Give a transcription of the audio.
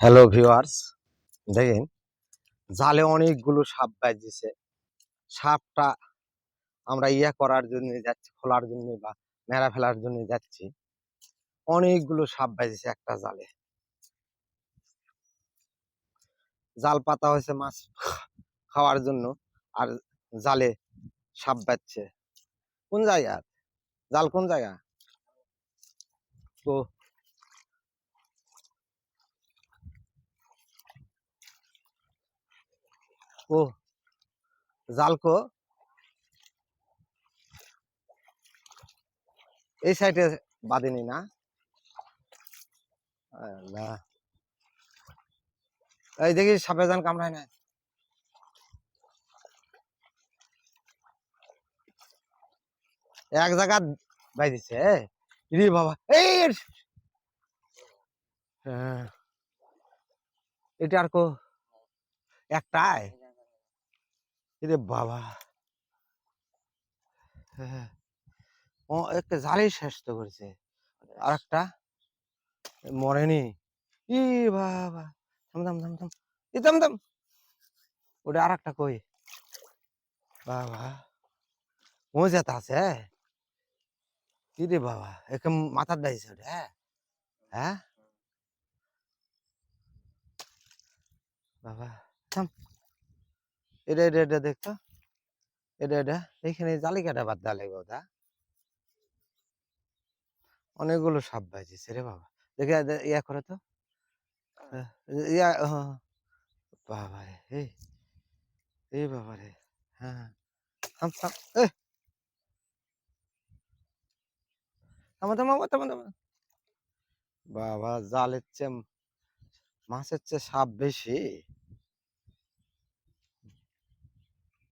Hello viewers দেখেন, জালে অনেকগুলো সাপ বাজিছে সাপটা আমরা ইয়া করার জন্য যাচ্ছি, খোলার জন্য বা মেরা ফেলার জন্য যাচ্ছি। অনেকগুলো সাপ বাজিছে একটা জালে। জাল পাতা হয়েছে মাছ খাওয়ার জন্য আর জালে সাপ বাজছে কোন জায়গা? জাল কোন জায়গা? তো ও জালকো? এই সাইডে বাঁধেনি না। এই দেখি সাপে যান কামড়ায় না এক জায়গা বাই দিছে রে বাবা, এই হ্যাঁ। এটা আর কো? একটাই? রে বাবা। হ্যাঁ। ও একটা জালেই শেষ তো করেছে আর একটা মরেনি। ই বাবা। থাম থাম থাম থাম। ই থাম থাম। ওটা আর একটা কই? বাবা। ও যেতে আছে কি রে বাবা একে মাথার দাইছে ওটা হ্যাঁ? হ্যাঁ? বাবা থাম। এটা এটা এটা দেখতো এটা এটা। এইখানে জালি কাটা বাদ দেওয়া লাগবে ওটা। অনেকগুলো সাপ বাজিছে রে বাবা। দেখে ইয়া করে তো। ইয়া বাবা রে এই এই বাবা রে। হ্যাঁ থাম থাম। এ। থামা থামা থামা থামা। বাবা জালের চেয়ে মাছের চেয়ে সাপ বেশি?